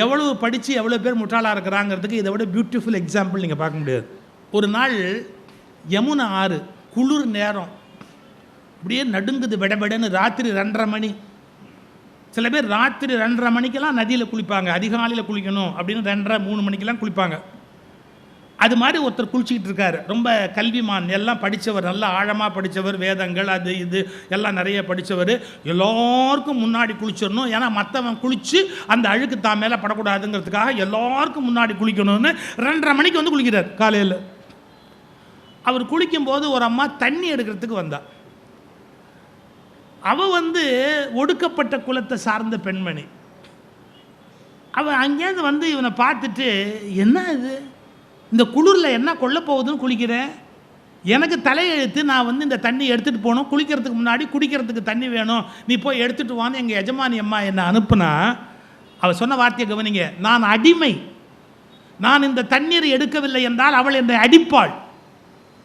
எவ்வளவு படித்து எவ்வளோ பேர் முட்டாளாக இருக்கிறாங்கிறதுக்கு இதை விட பியூட்டிஃபுல் எக்ஸாம்பிள் நீங்கள் பார்க்க முடியாது. ஒரு நாள் யமுனா ஆறு குளிர் நேரம். அப்படியே நடுங்குது விடபடன்னு ராத்திரி ரெண்டரை மணி. சில பேர் ராத்திரி ரெண்டரை மணிக்கெல்லாம் நதியில் குளிப்பாங்க அதிகாலையில் குளிக்கணும் அப்படின்னு ரெண்டரை மூணு மணிக்கெல்லாம் குளிப்பாங்க. அது மாதிரி ஒருத்தர் குளிச்சிக்கிட்டு இருக்காரு. ரொம்ப கல்விமான் எல்லாம் படித்தவர் நல்லா ஆழமாக படித்தவர் வேதங்கள் அது இது எல்லாம் நிறைய படித்தவர் எல்லாருக்கும் முன்னாடி குளிச்சிடணும். ஏன்னா மற்றவன் குளித்து அந்த அழுக்கு தான் மேலே படக்கூடாதுங்கிறதுக்காக எல்லாருக்கும் முன்னாடி குளிக்கணும்னு ரெண்டரை மணிக்கு வந்து குளிக்கிறார் காலையில். அவர் குளிக்கும்போது ஒரு அம்மா தண்ணி எடுக்கிறதுக்கு வந்தா. அவ வந்து ஒடுக்கப்பட்ட குலத்தை சார்ந்த பெண்மணி. அவன் அங்கேருந்து வந்து இவனை பார்த்துட்டு என்ன இது? இந்த குளிரில் என்ன கொல்ல போகுதுன்னு குளிக்கிறேன் எனக்கு தலையெழுத்து நான் வந்து இந்த தண்ணி எடுத்துகிட்டு போகணும். குளிக்கிறதுக்கு முன்னாடி குடிக்கிறதுக்கு தண்ணி வேணும். நீ போய் எடுத்துகிட்டு வான்னு எங்கள் எஜமானி அம்மா என்னை அனுப்புனா அவள் சொன்ன வார்த்தையை கவனிங்க. நான் அடிமை. நான் இந்த தண்ணீர் எடுக்கவில்லை என்றால் அவள் என்னை அடிப்பாள்.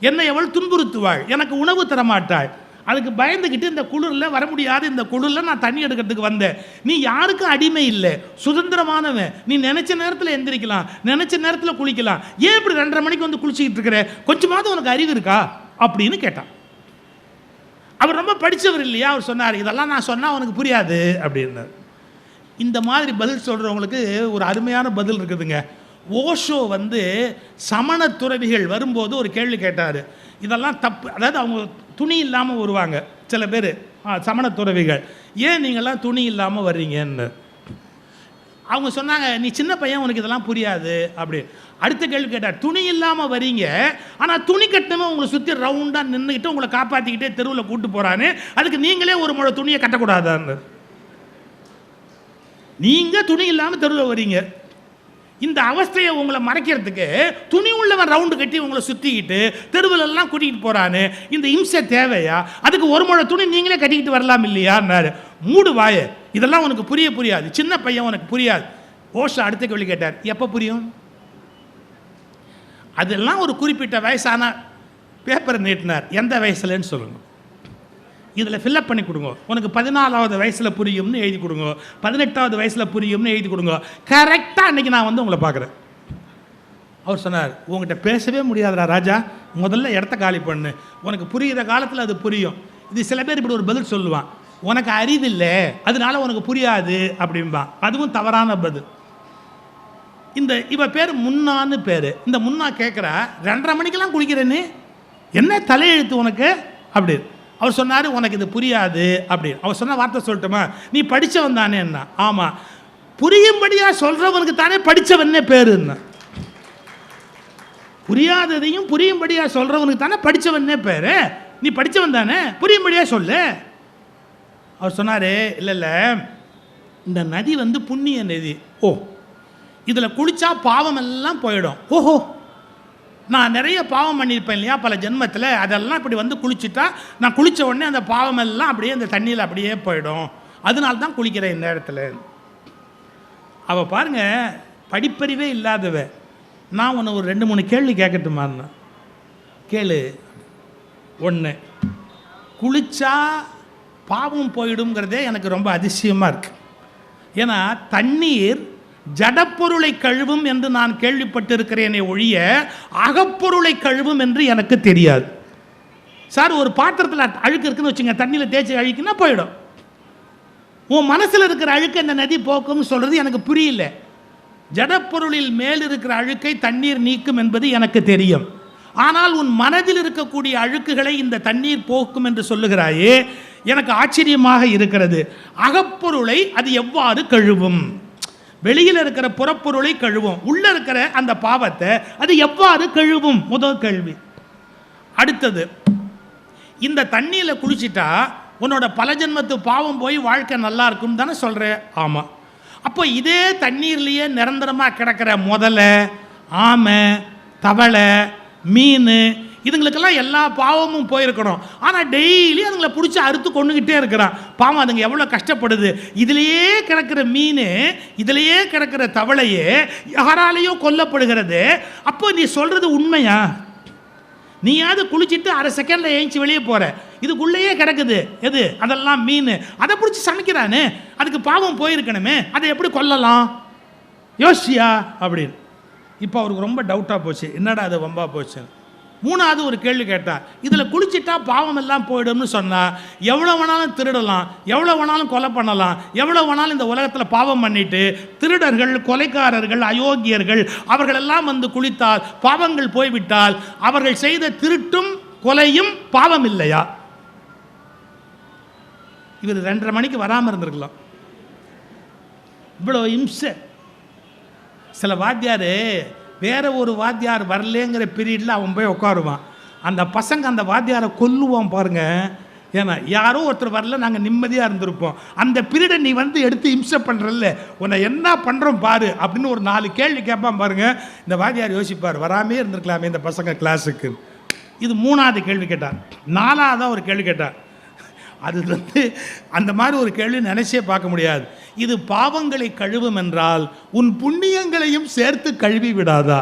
என்னை அவள் துன்புறுத்துவாள். எனக்கு உணவு தரமாட்டாள். அதுக்கு பயந்துக்கிட்டு இந்த குளிரில் வர முடியாது இந்த குளிரில் நான் தண்ணி எடுக்கிறதுக்கு வந்தேன். நீ யாருக்கும் அடிமை இல்லை. சுதந்திரமானவன். நீ நினச்ச நேரத்தில் எந்திரிக்கலாம். நினச்ச நேரத்தில் குளிக்கலாம். ஏன் இப்படி ரெண்டரை மணிக்கு வந்து குளிச்சுக்கிட்டு இருக்கிற? கொஞ்சமாவது உனக்கு அறிவு இருக்கா? அப்படின்னு கேட்டான். அவர் ரொம்ப படித்தவர் இல்லையா? அவர் சொன்னார் இதெல்லாம் நான் சொன்னால் உனக்கு புரியாது. அப்படின்னார். இந்த மாதிரி பதில் சொல்கிறவங்களுக்கு ஒரு அருமையான பதில் இருக்குதுங்க. ஓஷோ வந்து சமண துறவிகள் வரும்போது ஒரு கேள்வி கேட்டார். இதெல்லாம் தப்பு. அதாவது அவங்க துணி இல்லாமல் வருவாங்க. சில பேர் சமண துறவிகள். ஏன் நீங்கள்லாம் துணி இல்லாமல் வர்றீங்கன்னு? அவங்க சொன்னாங்க நீ சின்ன பையன் உனக்கு இதெல்லாம் புரியாது. அப்படி. அடுத்த கேள்வி கேட்டார் துணி இல்லாமல் வரீங்க ஆனால் துணி கட்டணமே உங்களை சுற்றி ரவுண்டாக நின்றுக்கிட்டு உங்களை காப்பாற்றிக்கிட்டே தெருவில் கூட்டு போகிறான்னு அதுக்கு நீங்களே ஒரு முழை துணியை கட்டக்கூடாதான்னு. நீங்கள் துணி இல்லாமல் தெருவில் வரீங்க இந்த அவஸ்தையை உங்களை மறைக்கிறதுக்கு துணி உள்ளவன் ரவுண்டு கட்டி உங்களை சுற்றிக்கிட்டு தெருவில் எல்லாம் கூட்டிகிட்டு போகிறான்னு இந்த இம்சை தேவையா? அதுக்கு ஒரு முழை துணி நீங்களே கட்டிக்கிட்டு வரலாம் இல்லையான்னாரு. மூடு வாய. இதெல்லாம் உனக்கு புரிய புரியாது. சின்ன பையன் உனக்கு புரியாது. ஓஷா அடுத்த கேள்வி கேட்டார். எப்போ புரியும்? அதெல்லாம் ஒரு குறிப்பிட்ட வயசான பேப்பரை நீட்டினார். எந்த வயசுலன்னு சொல்லுங்கள் இதில் ஃபில்லப் பண்ணி கொடுங்க. உனக்கு பதினாலாவது வயசில் புரியும்னு எழுதி கொடுங்க. பதினெட்டாவது வயசில் புரியும்னு எழுதி கொடுங்க. கரெக்டாக அன்றைக்கி நான் வந்து உங்களை பார்க்குறேன். அவர் சொன்னார் உங்ககிட்ட பேசவே முடியாதுடா ராஜா. முதல்ல இடத்த காலி பண்ணு. உனக்கு புரிகிற காலத்தில் அது புரியும். இது சில பேர் இப்படி ஒரு பதில் சொல்லுவான். உனக்கு அறிவில்லை அதனால உனக்கு புரியாது அப்படிம்பான் அதுவும் தவறான பதில். இந்த இவ பேர் முன்னான்னு பேர். இந்த முன்னா கேட்குறா ரெண்டரை மணிக்கெல்லாம் குளிக்கிறேன்னு. என்ன தலையெழுத்து உனக்கு? அப்படி அவர் சொன்னார் உனக்கு இது புரியாது அப்படி அவர் சொன்ன வார்த்தை சொல்லட்டுமா? நீ படித்தவன் தானே என்ன. ஆமாம் புரியும்படியாக சொல்கிறவனுக்கு தானே படித்தவன்னே என்ன. புரியாததையும் புரியும்படியாக சொல்கிறவனுக்கு தானே படித்தவன்னே பேர். நீ படித்தவன் தானே? புரியும்படியாக சொல்லு. அவர் சொன்னார் இல்லை இல்லை. இந்த நதி வந்து புண்ணிய நதி. ஓ. இதில் குளித்தா பாவம் எல்லாம் போயிடும். ஓஹோ. நான் நிறைய பாவம் பண்ணியிருப்பேன் இல்லையா பல ஜென்மத்தில்? அதெல்லாம் இப்படி வந்து குளிச்சுட்டா நான் குளித்த உடனே அந்த பாவம் எல்லாம் அப்படியே அந்த தண்ணியில் அப்படியே போயிடும். அதனால தான் குளிக்கிறேன் இந்த இடத்துல அவள் பாருங்க படிப்பறிவே இல்லாதவ. நான் உன்னை ஒரு ரெண்டு மூணு கேள்வி கேட்கட்டுமான்னு கேளு. ஒன்று குளிச்சா பாவம் போயிடுங்கிறதே எனக்கு ரொம்ப அதிசயமாக இருக்குது ஏன்னா தண்ணீர் ஜடப்பொருளை கழுவும் என்று நான் கேள்விப்பட்டிருக்கிறேனே ஒழிய அகப்பொருளை கழுவும் என்று எனக்கு தெரியாது. சார் ஒரு பாத்திரத்தில் அழுக்கு இருக்குன்னு வச்சுங்க தண்ணியில் தேய்ச்சி அழுக்குன்னா போயிடும். உன் மனசில் இருக்கிற அழுக்கு இந்த நதி போக்கும்னு சொல்கிறது எனக்கு புரியல. ஜடப்பொருளில் மேல் இருக்கிற அழுக்கை தண்ணீர் நீக்கும் என்பது எனக்கு தெரியும். ஆனால் உன் மனதில் இருக்கக்கூடிய அழுக்குகளை இந்த தண்ணீர் போக்கும் என்று சொல்லுகிறாயே எனக்கு ஆச்சரியமாக இருக்கிறது. அகப்பொருளை அது எவ்வாறு கழுவும்? வெளியில் இருக்கிற புறப்பொருளை கழுவும். உள்ள இருக்கிற அந்த பாவத்தை அது எவ்வாறு கழுவும்? முதல் கேள்வி. அடுத்தது இந்த தண்ணியில் குளிச்சிட்டா உன்னோட பல ஜென்மத்து பாவம் போய் வாழ்க்கை நல்லா இருக்கும் தானே சொல்கிற ஆமாம் அப்போ இதே தண்ணீர்லேயே நிரந்தரமாக கிடக்கிற முதலை ஆமை தவளை மீன் இதுங்களுக்கெல்லாம் எல்லா பாவமும் போயிருக்கணும். ஆனால் டெய்லி அதுங்களை பிடிச்சி அறுத்து கொண்டுக்கிட்டே இருக்கிறான். பாவம் அதுங்க எவ்வளோ கஷ்டப்படுது. இதுலேயே கிடக்கிற மீன் இதுலேயே கிடக்கிற தவளையே யாராலேயோ கொல்லப்படுகிறது. அப்போ நீ சொல்கிறது உண்மையா? நீயாவது குளிச்சுட்டு அரை செகண்டில் ஏஞ்சி வெளியே போகிற இதுக்குள்ளேயே கிடக்குது. எது? அதெல்லாம் மீன். அதை பிடிச்சி சமைக்கிறானே. அதுக்கு பாவம் போயிருக்கணுமே. அதை எப்படி கொல்லலாம்? யோசியா? அப்படின்னு. இப்போ அவருக்கு ரொம்ப டவுட்டாக போச்சு. என்னடா அது வம்பா போச்சு மூணாவது ஒரு கேள்வி கேட்டார். இதில் குளிச்சிட்டா பாவம் எல்லாம் போயிடும்னு சொன்னால் எவ்வளோ வேணாலும் திருடலாம் எவ்வளோ வேணாலும் கொலை பண்ணலாம் எவ்வளோ வேணாலும் இந்த உலகத்தில் பாவம் பண்ணிட்டு திருடர்கள் கொலைக்காரர்கள் அயோக்கியர்கள் அவர்களெல்லாம் வந்து குளித்தால் பாவங்கள் போய்விட்டால் அவர்கள் செய்த திருட்டும் கொலையும் பாவம் இல்லையா இவர் ரெண்டரை மணிக்கு வராமல் இருந்திருக்கலாம். இவ்வளோ இம்சை. சில வாத்தியார் வேற ஒரு வாத்தியார் வரலேங்கிற பீரியடில் அவன் போய் உட்காருவான். அந்த பசங்க அந்த வாத்தியாரை கொல்லுவான் பாருங்க. ஏன்னா யாரோ ஒருத்தர் வரல நாங்கள் நிம்மதியாக இருந்திருப்போம். அந்த பீரியடை நீ வந்து எடுத்து இம்சை பண்ணுறல்ல உன்னை என்ன பண்ணுறோம் பாரு அப்படின்னு ஒரு நாலு கேள்வி கேட்பான் பாருங்க. இந்த வாத்தியார் யோசிப்பார் வராமே இருந்திருக்கலாமே இந்த பசங்க கிளாஸுக்கு இது மூணாவது கேள்வி கேட்டார். நாலாவதாக ஒரு கேள்வி கேட்டார். அது வந்து அந்த மாதிரி ஒரு கேள்வி நினைச்சே பார்க்க முடியாது. இது பாவங்களை கழுவும் என்றால் உன் புண்ணியங்களையும் சேர்த்து கழுவி விடாதா?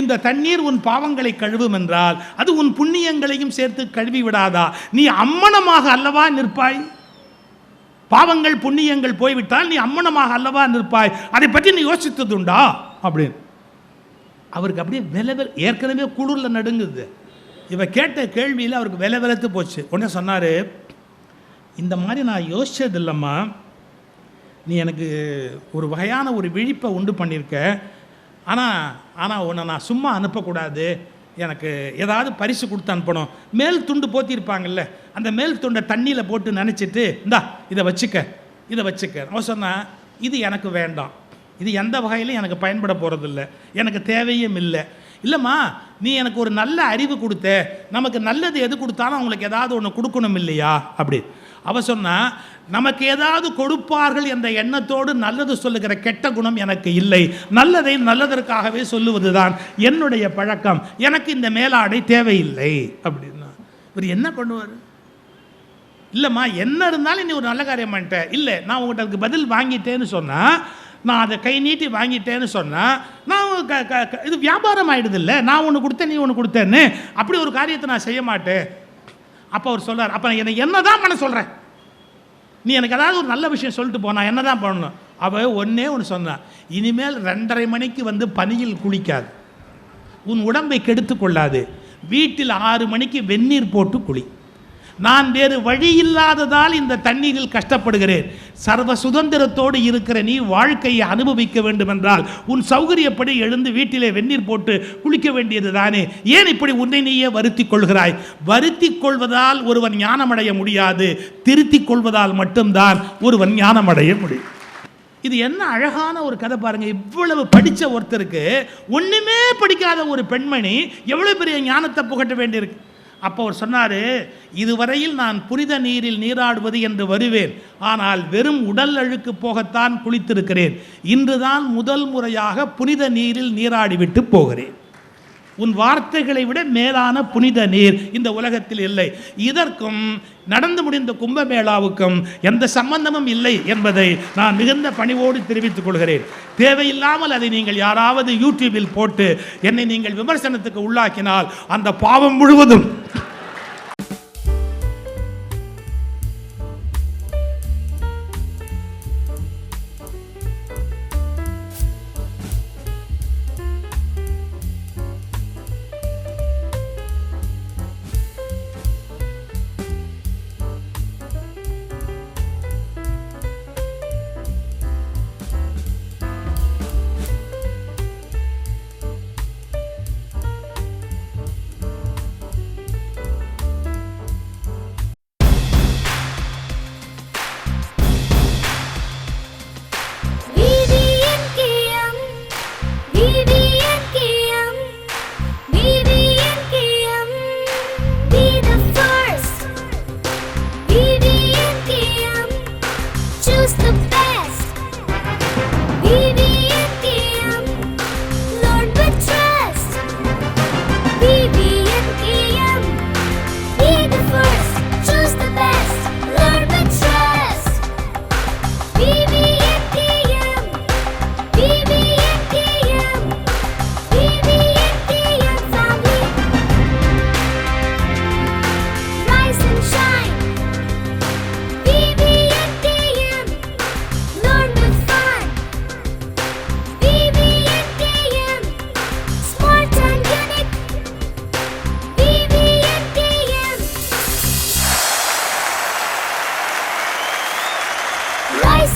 இந்த தண்ணீர் உன் பாவங்களை கழுவும் என்றால் அது உன் புண்ணியங்களையும் சேர்த்து கழுவி விடாதா? நீ அம்மனமாக அல்லவா நிற்பாய்? பாவங்கள் புண்ணியங்கள் போய்விட்டால் நீ அம்மனமாக அல்லவா நிற்பாய்? அதை பற்றி நீ யோசித்ததுண்டா? அப்படின்னு. அவருக்கு அப்படியே வில ஏற்கனவே குளிரில் நடுங்குது. இவன் கேட்ட கேள்வியில் அவருக்கு வில விலத்து போச்சு. உடனே சொன்னார் இந்த மாதிரி நான் யோசிச்சது இல்லைம்மா. நீ எனக்கு ஒரு வகையான ஒரு விழிப்பை உண்டு பண்ணியிருக்க ஆனால் ஆனால் உன்னை நான் சும்மா அனுப்பக்கூடாது. எனக்கு ஏதாவது பரிசு கொடுத்து அனுப்பணும். மேல் துண்டு போத்திருப்பாங்கல்ல அந்த மேல் துண்டை தண்ணியில் போட்டு நினச்சிட்டு இந்தா இதை வச்சுக்க இதை வச்சுக்க. அவன் சொன்னால் இது எனக்கு வேண்டாம். இது எந்த வகையிலும் எனக்கு பயன்பட போகிறதில்ல எனக்கு தேவையும் இல்லை. இல்லைம்மா நீ எனக்கு ஒரு நல்ல அறிவு கொடுத்த நமக்கு நல்லது எது கொடுத்தாலும் அவங்களுக்கு ஏதாவது ஒன்று கொடுக்கணும் இல்லையா? அப்படி. அவ சொன்னா நமக்கு ஏதாவது கொடுப்பார்கள் என்ற எண்ணத்தோடு நல்லது சொல்லுகிற கெட்ட குணம் எனக்கு இல்லை. நல்லதை நல்லதற்காகவே சொல்லுவதுதான் என்னுடைய பழக்கம். எனக்கு இந்த மேலாடை தேவையில்லை. அப்படின்னா இவர் என்ன பண்ணுவார்? இல்லைம்மா என்ன இருந்தாலும் நீ ஒரு நல்ல காரியம் பண்ணிட்ட. இல்லை நான் உங்கள்கிட்ட அதுக்கு பதில் வாங்கிட்டேன்னு சொன்னால் நான் அதை கை நீட்டி வாங்கிட்டேன்னு சொன்னால் நான் இது வியாபாரம் ஆயிடுது இல்லை நான் ஒன்று கொடுத்தேன் நீ ஒன்று கொடுத்தேன்னு அப்படி ஒரு காரியத்தை நான் செய்ய மாட்டேன். அப்போ அவர் சொல்கிறார் அப்போ என்னை என்ன தான் பண்ண சொல்கிறேன் நீ எனக்கு ஏதாவது ஒரு நல்ல விஷயம் சொல்லிட்டு போ நான் என்ன தான் பண்ணணும்? அவ ஒன்றே ஒன்று சொன்னான் இனிமேல் ரெண்டரை மணிக்கு வந்து பனியில் குளிக்காது. உன் உடம்பை கெடுத்து கொள்ளாது. வீட்டில் ஆறு மணிக்கு வெந்நீர் போட்டு குளி. நான் வேறு வழி இல்லாததால் இந்த தண்ணீரில் கஷ்டப்படுகிறேன். சர்வ சுதந்திரத்தோடு இருக்கிற நீ வாழ்க்கையை அனுபவிக்க வேண்டும் என்றால் உன் சௌகரியப்படி எழுந்து வீட்டிலே வெந்நீர் போட்டு குளிக்க வேண்டியது தானே. ஏன் இப்படி உன்னை நீயே வருத்தி கொள்கிறாய்? வருத்தி கொள்வதால் ஒருவன் ஞானமடைய முடியாது. திருத்திக் கொள்வதால் மட்டும்தான் ஒருவன் ஞானமடைய முடியும். இது என்ன அழகான ஒரு கதை பாருங்க. இவ்வளவு படிச்ச ஒருத்தருக்கு ஒண்ணுமே படிக்காத ஒரு பெண்மணி எவ்வளவு பெரிய ஞானத்தை புகட்ட வேண்டியிருக்கு. அப்போ அவர் சொன்னார் இதுவரையில் நான் புனித நீரில் நீராடுவது என்று வருவேன். ஆனால் வெறும் உடல் அழுக்கு போகத்தான் குளித்திருக்கிறேன். இன்றுதான் முதல் முறையாக புனித நீரில் நீராடிவிட்டு போகிறேன். உன் வார்த்தைகளை விட மேலான புனித நீர் இந்த உலகத்தில் இல்லை. இதற்கும் நடந்து முடிந்த கும்பமேளாவுக்கும் எந்த சம்பந்தமும் இல்லை என்பதை நான் மிகுந்த பணிவோடு தெரிவித்துக் கொள்கிறேன். தேவையில்லாமல் அதை நீங்கள் யாராவது யூடியூபில் போட்டு என்னை நீங்கள் விமர்சனத்துக்கு உள்ளாக்கினால் அந்த பாவம் முழுவதும்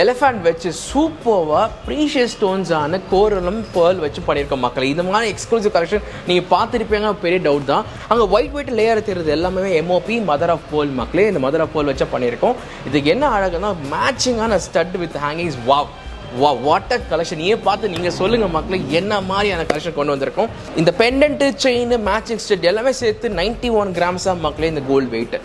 எலஃபண்ட் வச்சு சூப்பர்வாக ப்ரீஷியஸ் ஸ்டோன்ஸான கோரலம் பேர்ல் வச்சு பண்ணியிருக்கோம் மக்கள். இந்த மாதிரி எக்ஸ்க்ளூசிவ் கலெக்ஷன் நீங்கள் பார்த்துருப்பீங்க பெரிய டவுட் தான். அங்கே ஒயிட் ஒயிட் லேயர் தெரியுது எல்லாமே எம்ஓபி மதர் ஆஃப் பேர்ல் மக்களே. இந்த மதர் ஆஃப் பேர்ல் வச்சு பண்ணியிருக்கோம். இதுக்கு என்ன அழகுன்னா மேட்சிங்கான ஸ்டட் வித் ஹேங்கிங்ஸ் வாவ் வா வாட்டர் கலெக்ஷன் ஏன் பார்த்து நீங்கள் சொல்லுங்கள் மக்களை என்ன மாதிரியான கலெக்ஷன் கொண்டு வந்திருக்கோம்? இந்த பெண்டன்ட்டு செயின் மேட்சிங் ஸ்டெட் எல்லாமே சேர்த்து நைன்டி ஒன் கிராம்ஸாக மக்களே இந்த கோல்டு வெயிட்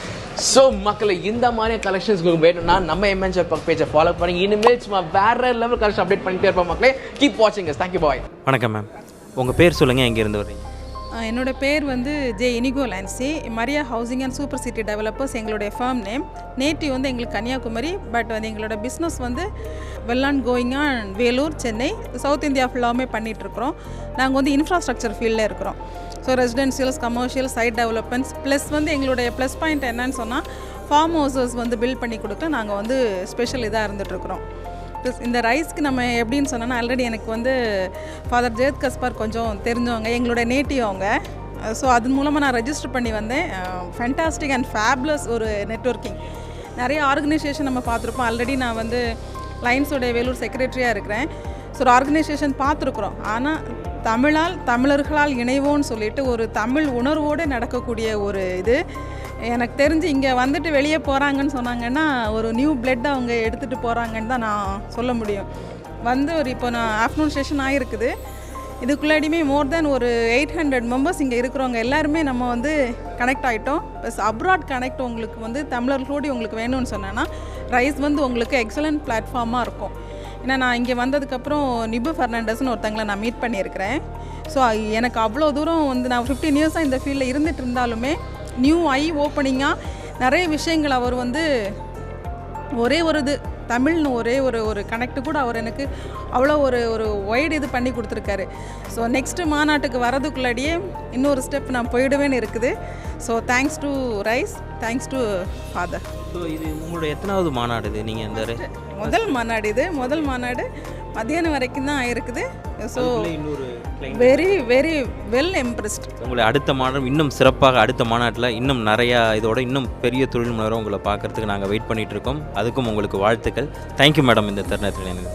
ஸோ மக்களை இந்த மாதிரி கலெக்ஷன்ஸ் வேணும்னா நம்ம எம்என்ஜர் பேஜை ஃபாலோ பண்ணி இனிமேல் சும்மா வேற லெவல் கலெக்ஷன் அப்டேட் பண்ணிட்டே இருப்போம் மக்களே. கீப் வாட்சிங் தேங்க்யூ பாய் வணக்கம் மேம் உங்கள் பேர் சொல்லுங்கள் எங்கேருந்து வரீங்க என்னோட பேர் வந்து J Inigo Lancy. Maria housing and super city developers எங்களுடைய ஃபேம் நேம். நேட்டிவ் வந்து எங்களுக்கு கன்னியாகுமரி பட் வந்து எங்களோட பிஸ்னஸ் வந்து வெள்ளான் கோயிங்கா going and Vellore Chennai south India ஃபுல்லாமே பண்ணிகிட்ருக்குறோம் நாங்கள் வந்து இன்ஃப்ராஸ்ட்ரக்சர் ஃபீல்டில் இருக்கிறோம். So residentials commercial site developments plus வந்து எங்களுடைய ப்ளஸ் பாயிண்ட் என்னன்னு சொன்னால் ஃபார்ம் ஹவுசஸ் வந்து பில்ட் பண்ணி கொடுக்க நாங்கள் வந்து ஸ்பெஷல் இதாக இருந்துகிட்ருக்குறோம் ப்ராக்டிஸ் இந்த ரைஸ்க்கு நம்ம எப்படின்னு சொன்னோன்னா ஆல்ரெடி எனக்கு வந்து ஃபாதர் ஜெயத் கஸ்பார் கொஞ்சம் தெரிஞ்சவங்க எங்களோட நேட்டிவ் அவங்க. ஸோ அது மூலமாக நான் ரெஜிஸ்டர் பண்ணி வந்தேன். ஃபேண்டாஸ்டிக் அண்ட் ஃபேப்லஸ் ஒரு நெட்வொர்க்கிங் நிறைய ஆர்கனைசேஷன் நம்ம பார்த்துருப்போம். ஆல்ரெடி நான் வந்து லைன்ஸோட வேலூர் செக்ரட்டரியாக இருக்கிறேன். ஸோ ஒரு ஆர்கனைசேஷன் பார்த்துருக்குறோம். ஆனால் தமிழால் தமிழர்களால் இணைவோன்னு சொல்லிட்டு ஒரு தமிழ் உணர்வோடு நடக்கக்கூடிய ஒரு இது. எனக்கு தெரிஞ்சு இங்கே வந்துட்டு வெளியே போகிறாங்கன்னு சொன்னாங்கன்னா ஒரு நியூ பிளட் அவங்க எடுத்துகிட்டு போகிறாங்கன்னு தான் நான் சொல்ல முடியும். வந்து ஒரு இப்போ நான் ஆஃப்டர்நூன் செஷன் ஆகிருக்குது இதுக்குள்ளாடியுமே மோர் தென் ஒரு எயிட் ஹண்ட்ரட் மெம்பர்ஸ் இங்கே இருக்கிறவங்க எல்லாருமே நம்ம வந்து கனெக்ட் ஆகிட்டோம் ப்ளஸ் அப்ராட் கனெக்ட் உங்களுக்கு வந்து தமிழர்களோடு உங்களுக்கு வேணும்னு சொன்னேன்னா ரைஸ் வந்து உங்களுக்கு எக்ஸலண்ட் பிளாட்ஃபார்மாக இருக்கும். ஏன்னா நான் இங்கே வந்ததுக்கப்புறம் நிபு ஃபெர்னாண்டஸ்னு ஒருத்தங்களை நான் மீட் பண்ணியிருக்கிறேன். ஸோ எனக்கு அவ்வளோ தூரம் வந்து நான் ஃபிஃப்டீன் இயர்ஸாக இந்த ஃபீல்டில் இருந்துட்டு இருந்தாலுமே நியூ ஐ ஓப்பனிங்காக நிறைய விஷயங்கள் அவர் வந்து ஒரே ஒரு இது தமிழ்னு ஒரே ஒரு ஒரு கனெக்ட் கூட அவர் எனக்கு அவ்வளோ ஒரு ஒரு ஒய்டு இது பண்ணி கொடுத்துருக்காரு. ஸோ நெக்ஸ்ட்டு மாநாட்டுக்கு வரதுக்குள்ளாடியே இன்னொரு ஸ்டெப் நான் போயிடுவேன்னு இருக்குது. So thanks to rise thanks to father so இது உங்களோட எத்தனாவது மாநாடு இது? நீங்கள் இந்த முதல் மாநாடு இது. முதல் மாநாடு மத்தியானம் வரைக்கும் தான் ஆயிருக்குது. ஸோ இன்னொரு. வெரி வெரி வெல் இம்ப்ரெஸ்ட் உங்களை அடுத்த மாநாடு இன்னும் சிறப்பாக அடுத்த மாநாட்டில் இன்னும் நிறையா இதோட இன்னும் பெரிய தொழில் முனைவரை உங்களை பார்க்கறதுக்கு நாங்கள் வெயிட் பண்ணிட்டு இருக்கோம். அதுக்கும் உங்களுக்கு வாழ்த்துக்கள். தேங்க்யூ மேடம் இந்த தருணத்தில் எனக்கு.